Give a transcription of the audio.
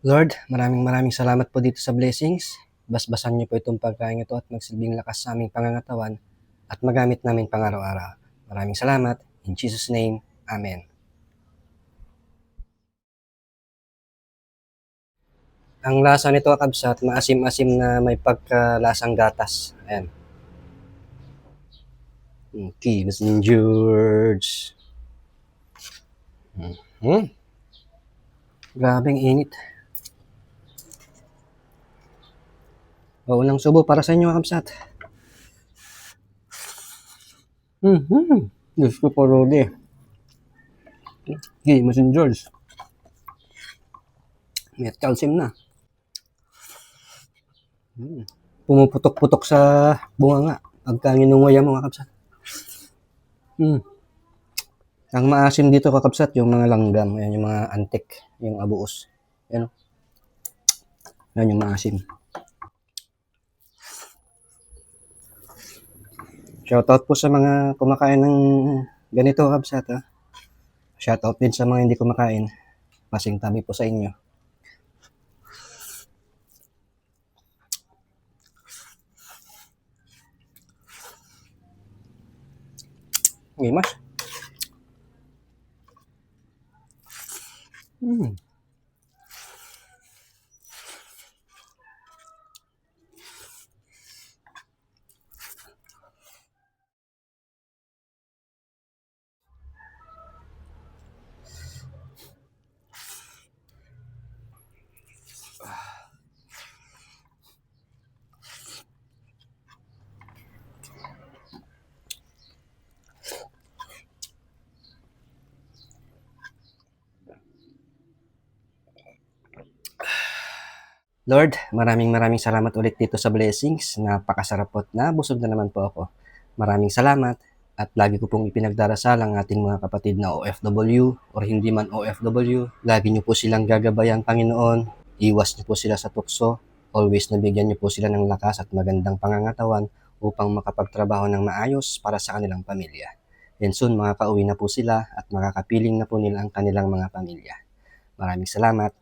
Lord, maraming maraming salamat po dito sa blessings. Basbasan niyo po itong pagkain ito at magsilbing lakas sa aming pangangatawan at magamit namin pang araw-araw. Maraming salamat. In Jesus' name, Amen. Ang lasa nito kabsat, maasim-asim na may pagkalasang gatas. Ayan. Okay, Mr. George. Hmm. Grabing init. O, unang subo para sa inyo, Kamsat. Mm-hmm. Diyos ko po, Rodi. Okay, Masin George. May calcium na. Mm. Pumuputok-putok sa bunga nga. Pagka nginunguya mo, kakapsat. Mm. Ang maasim dito, kakapsat, yung mga langgam. Ayan, yung mga antik. Yung abuos. Ayan. o. Yan yung maasim. Shoutout po sa mga kumakain ng ganito, Kabsat. Ha? Shoutout din sa mga hindi kumakain. Pasing tabi po sa inyo. Gimas. Mm. Lord, maraming maraming salamat ulit dito sa blessings. Napakasarap po at nabusog na naman po ako. Maraming salamat at lagi ko pong ipinagdarasal ang ating mga kapatid na OFW or hindi man OFW. Lagi niyo po silang gagabayan, Panginoon. Iwas niyo po sila sa tukso. Always nabigyan niyo po sila ng lakas at magandang pangangatawan upang makapagtrabaho ng maayos para sa kanilang pamilya. And soon, makakauwi na po sila at makakapiling na po nila ang kanilang mga pamilya. Maraming salamat.